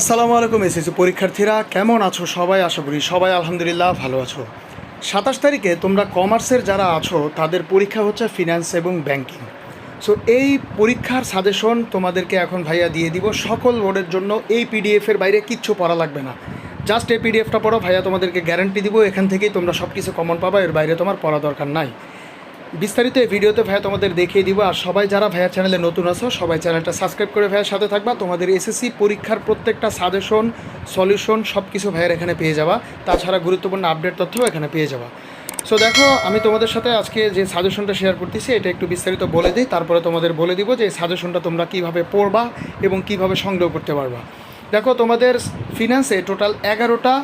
আসসালামু আলাইকুম, এসএসসি পরীক্ষার্থীরা। কেমন আছো সবাই? আশা করি সবাই আলহামদুলিল্লাহ ভালো আছো। সাতাশ তারিখে তোমরা কমার্সের যারা আছো, তাদের পরীক্ষা হচ্ছে ফিনান্স এবং ব্যাংকিং। সো এই পরীক্ষার সাজেশন তোমাদেরকে এখন ভাইয়া দিয়ে দিব। সকল বোর্ডের জন্য এই পিডিএফের বাইরে কিচ্ছু পড়া লাগবে না। জাস্ট এই পিডিএফটা পড়ো, ভাইয়া তোমাদেরকে গ্যারান্টি দিব, এখান থেকেই তোমরা সব কিছু কমন পাবা, এর বাইরে তোমার পড়া দরকার নাই। বিস্তারিত এই ভিডিওতে ভাইয়া তোমাদের দেখিয়ে দিব, আর সবাই যারা ভাইয়া চ্যানেলে নতুন আছো, সবাই চ্যানেলটা সাবস্ক্রাইব করে ভাইয়ার সাথে থাকবা। তোমাদের এসএসসি পরীক্ষার প্রত্যেকটা সাজেশন সলিউশন সব কিছু ভাইয়ার এখানে পেয়ে যাবা। তাছাড়া গুরুত্বপূর্ণ আপডেট তথ্যও এখানে পেয়ে যাবা। সো দেখো, আমি তোমাদের সাথে আজকে যে সাজেশনটা শেয়ার করতেছি, এটা একটু বিস্তারিত বলে দিই। তারপরে তোমাদের বলে দিব যে এই সাজেশনটা তোমরা কীভাবে পড়বা এবং কীভাবে সংগ্রহ করতে পারবা। দেখো, তোমাদের ফিনান্সে টোটাল এগারোটা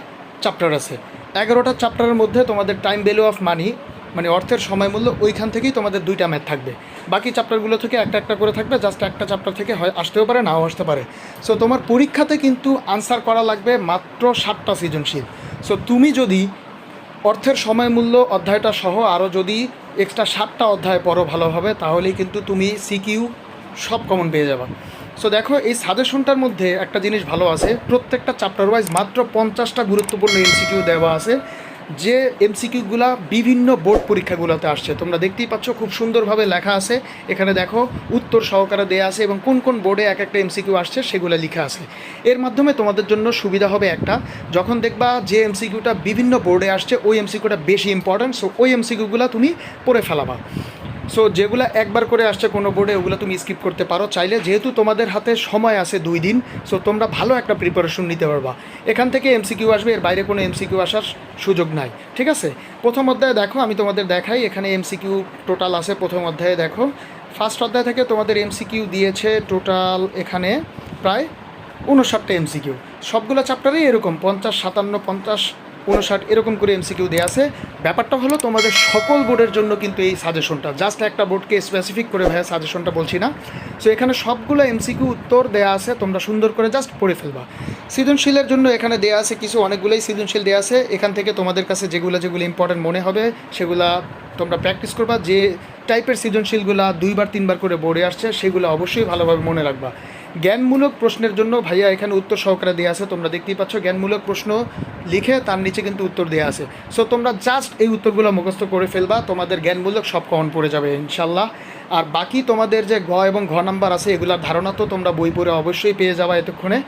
চ্যাপ্টার আছে। এগারোটা চ্যাপ্টারের মধ্যে তোমাদের টাইম ভ্যালু অফ মানি মানে অর্থের সময় মূল্য ওইখান থেকেই তোমাদের দুইটা ম্যাথ থাকবে। বাকি চ্যাপ্টারগুলো থেকে একটা একটা করে থাকবে জাস্ট একটা চ্যাপ্টার থেকে হয় আসতেও পারে, নাও আসতে পারে। সো তোমার পরীক্ষাতে কিন্তু আনসার করা লাগবে মাত্র সাতটা সৃজনশীল। সো তুমি যদি অর্থের সময় মূল্য অধ্যায়টা সহ আরও যদি এক্সট্রা সাতটা অধ্যায় পড়ো ভালোভাবে, তাহলেই কিন্তু তুমি সিকিউ সব কমন পেয়ে যাবা। সো দেখো এই সাজেশনটার মধ্যে একটা জিনিস ভালো আছে, প্রত্যেকটা চ্যাপ্টার ওয়াইজ মাত্র পঞ্চাশটা গুরুত্বপূর্ণ এমসিকিউ দেওয়া আছে। যে এমসিকিউগুলা বিভিন্ন বোর্ড পরীক্ষাগুলোতে আসছে। তোমরা দেখতেই পাচ্ছ, খুব সুন্দরভাবে লেখা আছে। এখানে দেখো, উত্তর সহকারে দেয়া আছে এবং কোন কোন বোর্ডে এক একটা এমসিকিউ আসছে সেগুলো লেখা আছে। এর মাধ্যমে তোমাদের জন্য সুবিধা হবে একটা, যখন দেখবা যে এমসিকিউটা বিভিন্ন বোর্ডে আসছে, ওই এমসিকিউটা বেশি ইম্পর্ট্যান্ট সো ওই এমসিকিউগুলো তুমি পড়ে ফেলাবা। সো যেগুলো একবার করে আসছে কোনো বোর্ডে ওগুলো তুমি স্কিপ করতে পারো। চাইলে যেহেতু তোমাদের হাতে সময় আছে দুই দিন সো তোমরা ভালো একটা প্রিপারেশন নিতে পারবা। এখান থেকে এমসিকিউ আসবে, এর বাইরে কোনো এমসিকিউ আসার সুযোগ নাই। ঠিক আছে? প্রথম অধ্যায়ে দেখো, আমি তোমাদের দেখাই, এখানে এমসিকিউ টোটাল আছে প্রথম অধ্যায়ে দেখো। ফার্স্ট অধ্যায় থেকে তোমাদের এমসিকিউ দিয়েছে টোটাল এখানে প্রায় উনষাটটা এমসিকিউ সবগুলো চ্যাপ্টারেই এরকম, পঞ্চাশ, সাতান্ন, পঞ্চাশ উনষাট এরকম করে এমসিকিউ দেওয়া আছে। ব্যাপারটা হলো তোমাদের সকল বোর্ডের জন্য কিন্তু এই সাজেশনটা। জাস্ট একটা বোর্ডকে স্পেসিফিক করে ভাইয়া সাজেশনটা বলছি না। সো এখানে সবগুলো এমসিকিউ উত্তর দেওয়া আছে, তোমরা সুন্দর করে জাস্ট পড়ে ফেলবা। সৃজনশীলের জন্য এখানে দেওয়া আছে কিছু, অনেকগুলোই সৃজনশীল দেওয়া আছে। এখান থেকে তোমাদের কাছে যেগুলো যেগুলো ইম্পর্টেন্ট মনে হবে, সেগুলা তোমরা প্র্যাকটিস করবা। যে টাইপের সৃজনশীলগুলা দুইবার, তিনবার করে বোর্ডে আসছে, সেগুলো অবশ্যই ভালোভাবে মনে রাখবা। জ্ঞানমূলক প্রশ্নের জন্য ভাইয়া এখানে উত্তর সহকারে দেওয়া আছে। তোমরা দেখতেই পাচ্ছ, জ্ঞানমূলক প্রশ্ন লিখে তার নিচে কিন্তু উত্তর দেওয়া আছে। সো তোমরা জাস্ট এই উত্তরগুলো মুখস্থ করে ফেলবা, তোমাদের জ্ঞানমূলক সব কমন পড়ে যাবে ইনশাল্লাহ আর বাকি তোমাদের যে ঘ এবং ঘ নাম্বার আছে, এগুলোর ধারণা তো তোমরা বই পড়ে অবশ্যই পেয়ে যাবা এতক্ষণে।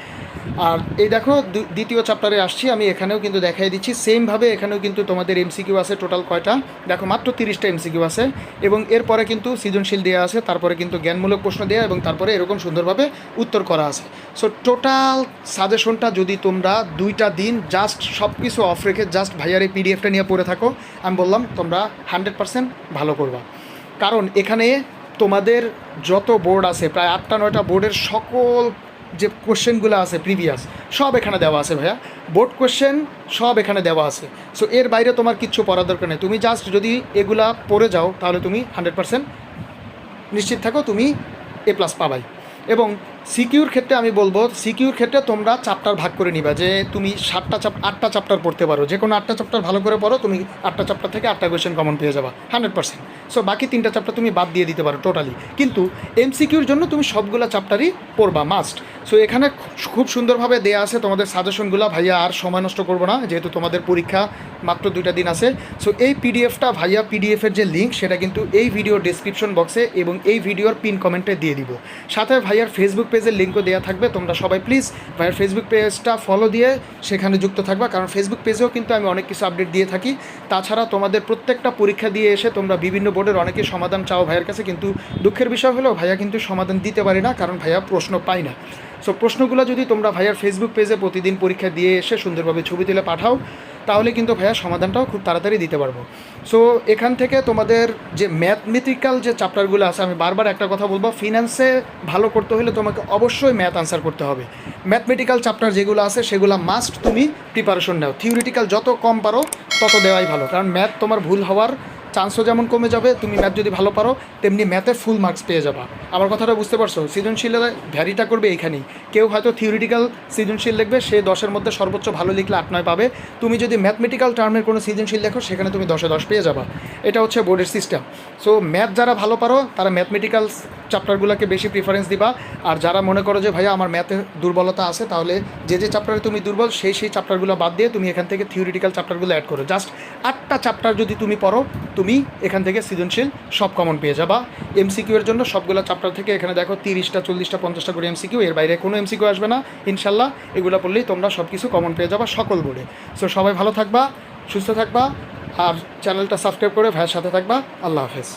আর এই দেখো দ্বিতীয় চ্যাপ্টারে আসছি, আমি এখানেও কিন্তু দেখাই দিচ্ছি। সেমভাবে এখানেও কিন্তু তোমাদের এমসিকিউ আছে টোটাল কয়টা? দেখো, মাত্র তিরিশটা এমসিকিউ আছে। এবং এরপরে কিন্তু সৃজনশীল দেওয়া আছে, তারপরে কিন্তু জ্ঞানমূলক প্রশ্ন দেওয়া এবং তারপরে এরকম সুন্দরভাবে উত্তর করা আছে। সো টোটাল সাজেশনটা যদি তোমরা দুইটা দিন জাস্ট সব কিছু অফ রেখে জাস্ট ভাইয়ার এই পিডিএফটা নিয়ে পড়ে থাকো, আমি বললাম তোমরা হান্ড্রেড পার্সেন্ট ভালো করবা। কারণ এখানে তোমাদের যত বোর্ড আছে, প্রায় আটটা, নয়টা বোর্ডের সকল যে কোশ্চেনগুলো আছে প্রিভিয়াস, সব এখানে দেওয়া আছে ভাইয়া। বোর্ড কোশ্চেন, সব এখানে দেওয়া আছে। সো এর বাইরে তোমার কিচ্ছু পড়ার দরকার নেই। তুমি জাস্ট যদি এগুলা পড়ে যাও, তাহলে তুমি হান্ড্রেড পার্সেন্ট নিশ্চিত থাকো তুমি এ প্লাস পাবাই। এবং সিকিউর ক্ষেত্রে আমি বলব, সিকিউর ক্ষেত্রে তোমরা চাপ্টার ভাগ করে নিবা। যে তুমি সাতটা চাপ আটটা চাপ্টার পড়তে পারো। যে কোনো আটটা চাপ্টার ভালো করে পড়ো, তুমি আটটা চাপ্টার থেকে আটটা কোয়েশ্চেন কমন পেয়ে যাবা। হান্ড্রেড পার্সেন্ট সো বাকি তিনটা চাপ্টার তুমি বাদ দিয়ে দিতে পারো টোটালি কিন্তু এমসিকিউর জন্য তুমি সবগুলা চাপ্টারই পড়বা মাস্ট সো এখানে খুব সুন্দরভাবে দেয়া আছে তোমাদের সাজেশনগুলো ভাইয়া আর সময় নষ্ট করব না, যেহেতু তোমাদের পরীক্ষা মাত্র দুইটা দিন আছে। সো এই পিডিএফটা ভাইয়া পিডিএফের যে লিঙ্ক সেটা কিন্তু এই ভিডিও ডিসক্রিপশন বক্সে এবং এই ভিডিওর পিন কমেন্টে দিয়ে দিব। সাথে ভাইয়ার ফেসবুক পেজের লিঙ্কও দেওয়া থাকবে, তোমরা সবাই প্লিজ ভাইয়ার ফেসবুক পেজটা ফলো দিয়ে সেখানে যুক্ত থাকবা। কারণ ফেসবুক পেজেও কিন্তু আমি অনেক কিছু আপডেট দিয়ে থাকি। তাছাড়া তোমাদের প্রত্যেকটা পরীক্ষা দিয়ে এসে তোমরা বিভিন্ন বোর্ডের অনেকে সমাধান চাও ভাইয়ের কাছে, কিন্তু দুঃখের বিষয় হলো ভাইয়া কিন্তু সমাধান দিতে পারি না, কারণ ভাইয়া প্রশ্ন পাই না। সো প্রশ্নগুলো যদি তোমরা ভাইয়ার ফেসবুক পেজে প্রতিদিন পরীক্ষা দিয়ে এসে সুন্দরভাবে ছবি তুলে পাঠাও, তাহলে কিন্তু ভাইয়া সমাধানটাও খুব তাড়াতাড়ি দিতে পারব। সো এখান থেকে তোমাদের যে ম্যাথমেটিক্যাল যে চ্যাপ্টারগুলো আছে, আমি বারবার একটা কথা বলব ফিনান্সে ভালো করতে হলে তোমাকে অবশ্যই ম্যাথ আনসার করতে হবে। ম্যাথমেটিক্যাল চ্যাপ্টার যেগুলো আছে, সেগুলো মাস্ট তুমি প্রিপারেশন নাও। থিওরিটিক্যাল যত কম পারো, তত দেওয়াই ভালো, কারণ ম্যাথ তোমার ভুল হওয়ার চান্সও যেমন কমে যাবে, তুমি ম্যাথ যদি ভালো পারো, তেমনি ম্যাথে ফুল মার্কস পেয়ে যাবা। আমার কথাটা বুঝতে পারছ? সৃজনশীলতা ভ্যারিটা করবে এইখানেই। কেউ হয়তো থিওরিটিক্যাল সৃজনশীল লিখবে সে দশের মধ্যে সর্বোচ্চ ভালো লিখলে আট, নয় পাবে। তুমি যদি ম্যাথমেটিক্যাল টার্মের কোনো সৃজনশীল লেখো সেখানে তুমি দশে দশ পেয়ে যাবা। এটা হচ্ছে বোর্ডের সিস্টেম সো ম্যাথ যারা ভালো পারো, তারা ম্যাথমেটিক্যাল চ্যাপ্টারগুলোকে বেশি প্রিফারেন্স দিবা। আর যারা মনে করো যে, ভাইয়া, আমার ম্যাথে দুর্বলতা আছে, তাহলে যে যে চ্যাপ্টারে তুমি দুর্বল, সেই সেই চ্যাপ্টারগুলো বাদ দিয়ে তুমি এখান থেকে থিওরিটিক্যাল চ্যাপ্টারগুলো অ্যাড করো। জাস্ট আটটা চ্যাপ্টার যদি তুমি পড়ো, তুমি এখান থেকে সৃজনশীল সব কমন পেয়ে যাবা। এমসিকিউ এর জন্য সবগুলো চ্যাপ্টার থেকে এখানে দেখো তিরিশটা, চল্লিশটা, পঞ্চাশটা করে এমসিকিউ এর বাইরে কোনো এমসিকিউ আসবে না। ইনশাল্লাহ এগুলো পড়লেই তোমরা সব কিছু কমন পেয়ে যাবা সকল বোর্ডে। সো সবাই ভালো থাকবা, সুস্থ থাকবা, আর চ্যানেলটা সাবস্ক্রাইব করে ভাইয়ের সাথে থাকবা। আল্লাহ হাফেজ।